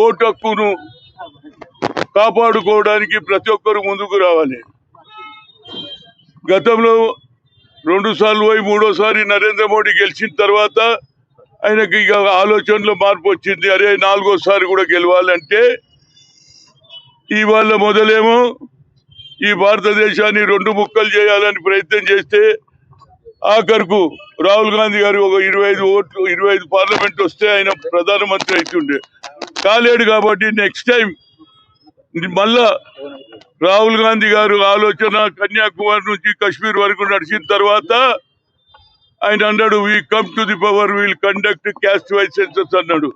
Vote హక్కును కాపాడుకోవడానికి ప్రతి ఒక్కరు ముందుకు రావాలి. గతంలో రెండు సార్లు పోయి మూడోసారి నరేంద్ర మోడీ గెలిచిన తర్వాత ఆయనకి ఇక ఆలోచనలో మార్పు వచ్చింది. అరే నాలుగోసారి కూడా గెలవాలంటే ఇవాళ మొదలేమో ఈ భారతదేశాన్ని రెండు ముక్కలు చేయాలని ప్రయత్నం చేస్తే ఆఖరుకు రాహుల్ గాంధీ గారు ఒక ఇరవై ఐదు ఓట్లు ఇరవై ఐదు పార్లమెంట్ వస్తే ఆయన ప్రధానమంత్రి అవుతుండే. కాలేడు కాబట్టి నెక్స్ట్ టైం మళ్ళా రాహుల్ గాంధీ గారు ఆలోచన కన్యాకుమారి నుంచి కశ్మీర్ వరకు నడిచిన తర్వాత ఆయన అన్నాడు we come to the power we'll conduct caste wise census అన్నాడు.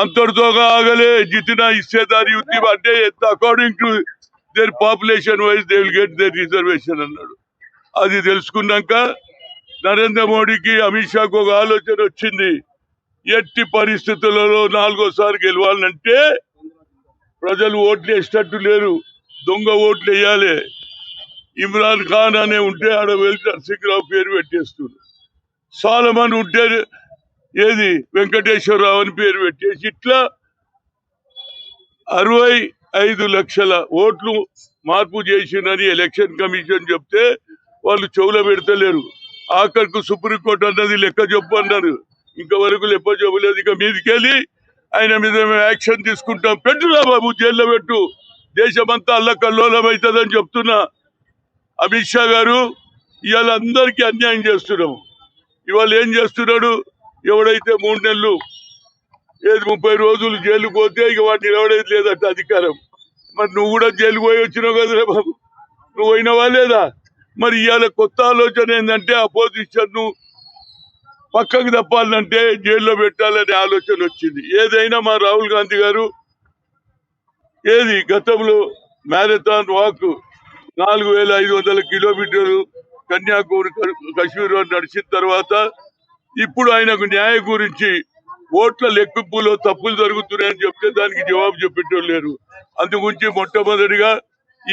అంతటితో ఆగలే జితిన ఇస్సేదారి యుద్ధి అంటే according to their population wise they will get their reservation అన్నాడు. అది తెలుసుకున్నాక నరేంద్ర మోడీకి అమిత్ షాకు ఒక ఆలోచన వచ్చింది. ఎట్టి పరిస్థితులలో నాలుగోసారి గెలవాలంటే ప్రజలు ఓట్లు వేసేటట్టు లేరు. దొంగ ఓట్లు వేయాలి ఇమ్రాన్ ఖాన్ అనే ఉంటే ఆడ వెళ్తారు నరసింహరావు పేరు పెట్టేస్తున్నారు. సాలమన్ ఉంటే ఏది? వెంకటేశ్వరరావు అని పేరు పెట్టేసి ఇట్లా అరవై ఐదు లక్షల ఓట్లు మార్పు చేసిందని ఎలక్షన్ కమిషన్ చెప్తే వాళ్ళు చెవులో పెడతలేరు. ఆఖరికు సుప్రీంకోర్టు అన్నది లెక్క చెప్పు అన్నారు. ఇంతవరకు లెక్క లేదు. ఇక మీదికెళ్ళి ఆయన మీద మేము యాక్షన్ తీసుకుంటాం. పెట్టురా బాబు జైల్లో పెట్టు. దేశమంతా అల్లకల్లోలం అవుతుందని చెప్తున్నా. అమిత్ షా గారు ఇవాళ అందరికీ అన్యాయం చేస్తున్నాము. ఇవాళ ఏం చేస్తున్నాడు? ఎవడైతే మూడు నెలలు ఏది ముప్పై రోజులు జైలు పోతే ఇక వాడిని నిలవడేది లేదట అధికారం. మరి నువ్వు కూడా జైలు పోయి వచ్చినావు కదరా బాబు? నువ్వు పోయినవా లేదా? మరి ఇవాళ కొత్త ఆలోచన ఏంటంటే అపోజిషన్ పక్కకు తప్పాలంటే జైల్లో పెట్టాలనే ఆలోచన వచ్చింది. ఏదైనా మా రాహుల్ గాంధీ గారు ఏది గతంలో మ్యారథాన్ వాక్ నాలుగు వేల ఐదు వందల కిలోమీటర్లు కన్యాకుమారి కశ్మీర్ నడిచిన తర్వాత ఇప్పుడు ఆయనకు న్యాయం గురించి ఓట్ల లెక్కింపులో తప్పులు జరుగుతున్నాయని చెప్తే దానికి జవాబు చెప్పేటోళ్ళు లేరు. అందుగురించి మొట్టమొదటిగా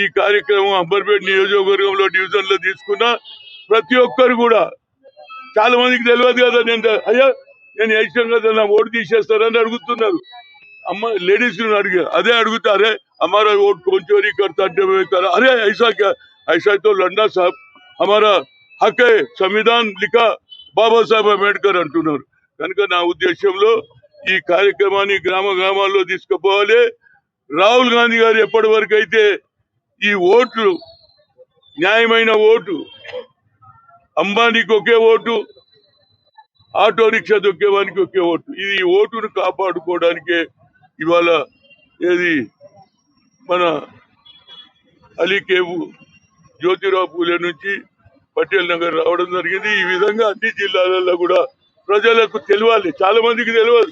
ఈ కార్యక్రమం అంబర్పేట నియోజకవర్గంలో డివిజన్లో తీసుకున్న ప్రతి ఒక్కరు కూడా చాలా మందికి తెలియదు కదా నేను అయ్యా నేను వేసాం కదా నా ఓటు తీసేస్తారని అడుగుతున్నారు అమ్మ లేడీస్ అడిగా అదే అడుగుతారే हमारा वोट कौन चोरी करता है करा अरे ऐसा क्या ऐसा तो लड़ना साहब हमारा హక్ है సంవిధాన్ లిఖా బాబాసాహెబ్ అంబేద్కర్ అంటున్నారు కనుక నా ఉద్దేశంలో ఈ కార్యక్రమాన్ని గ్రామ గ్రామాల్లో తీసుకుపోవాలి రాహుల్ గాంధీ గారు ఎప్పటి వరకు అయితే ఈ ఓట్లు న్యాయమైన ఓటు అంబానీకి ఒకే ఓటు ఆటో రిక్షా దొక్కేవానికి ఒకే ఓటు. ఇది ఈ ఓటును కాపాడుకోవడానికే ఇవాళ ఏది మన అలీకేబు జ్యోతిరావు పూలే నుంచి పటేల్ నగర్ రావడం జరిగింది. ఈ విధంగా అన్ని జిల్లాలలో కూడా ప్రజలకు తెలియాలి. చాలా మందికి తెలియదు